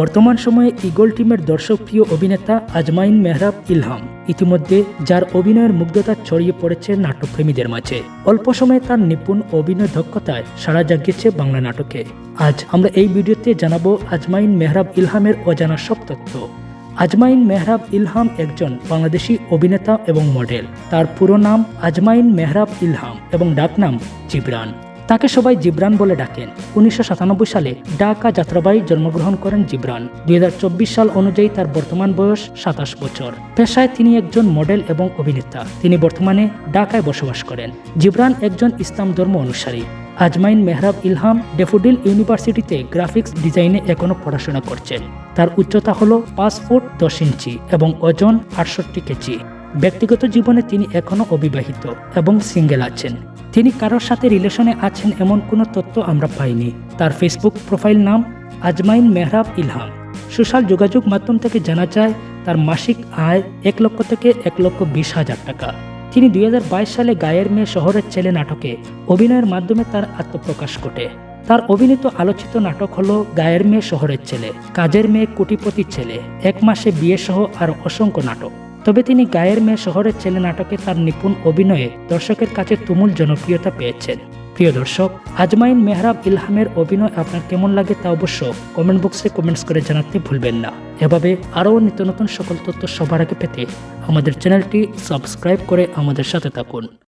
বর্তমান সময়ে ইগল টিমের দর্শকপ্রিয় অভিনেতা আজমাইন মেহরাব ইলহাম। ইতিমধ্যে যার অভিনয়ের মুগ্ধতা ছড়িয়ে পড়েছে নাটকপ্রেমীদের মাঝে। অল্প সময়ে তার নিপুণ অভিনয় দক্ষতায় সাড়া জাগিয়েছে বাংলা নাটকে। আজ আমরা এই ভিডিওতে জানাব আজমাইন মেহরাব ইলহামের অজানা সব তথ্য। আজমাইন মেহরাব ইলহাম একজন বাংলাদেশি অভিনেতা এবং মডেল। তার পুরো নাম আজমাইন মেহরাব ইলহাম এবং ডাকনাম জিবরান। তাকে সবাই জিব্রান বলে ডাকেন। উনিশশো সাতানব্বই সালে ঢাকা যাত্রাবাড়ি জন্মগ্রহণ করেন জিব্রান। দুই হাজার চব্বিশ সাল অনুযায়ী তার বর্তমান বয়স সাতাশ বছর। পেশায় তিনি একজন মডেল এবং অভিনেতা। তিনি বর্তমানে ঢাকায় বসবাস করেন। জিব্রান একজন ইসলাম ধর্ম অনুসারী। আজমাইন মেহরাব ইলহাম ডেফোডিল ইউনিভার্সিটিতে গ্রাফিক্স ডিজাইনে এখনও পড়াশোনা করছেন। তার উচ্চতা হল পাঁচ ফুট দশ ইঞ্চি এবং ওজন আটষট্টি কেজি। ব্যক্তিগত জীবনে তিনি এখনও অবিবাহিত এবং সিঙ্গেল আছেন। তিনি কারোর সাথে রিলেশনে আছেন এমন কোনো তথ্য আমরা পাইনি। তার ফেসবুক প্রোফাইল নাম আজমাইন মেহরাব ইলহাম। সোশ্যাল যোগাযোগ মাধ্যম থেকে জানা যায়, তার মাসিক আয় এক লক্ষ থেকে এক লক্ষ বিশ হাজার টাকা। তিনি দুই হাজার বাইশ সালে গায়ের মেয়ে শহরের ছেলে নাটকে অভিনয়ের মাধ্যমে তার আত্মপ্রকাশ ঘটে। তার অভিনীত আলোচিত নাটক হলো গায়ের মেয়ে শহরের ছেলে, কাজের মেয়ে কোটিপতির ছেলে, এক মাসে বিয়ে সহ আর অসংখ্য নাটক। তবে তিনি গায়ের মেয়ে শহরের ছেলে নাটকে তার নিপুণ অভিনয়ে দর্শকের কাছে তুমুল জনপ্রিয়তা পেয়েছেন। প্রিয় দর্শক, আজমাইন মেহরাব ইলহামের অভিনয় আপনার কেমন লাগে তা অবশ্য কমেন্ট বক্সে কমেন্টস করে জানাতে ভুলবেন না। এভাবে আরও নিত্য নতুন সকল তথ্য সবার আগে পেতে আমাদের চ্যানেলটি সাবস্ক্রাইব করে আমাদের সাথে থাকুন।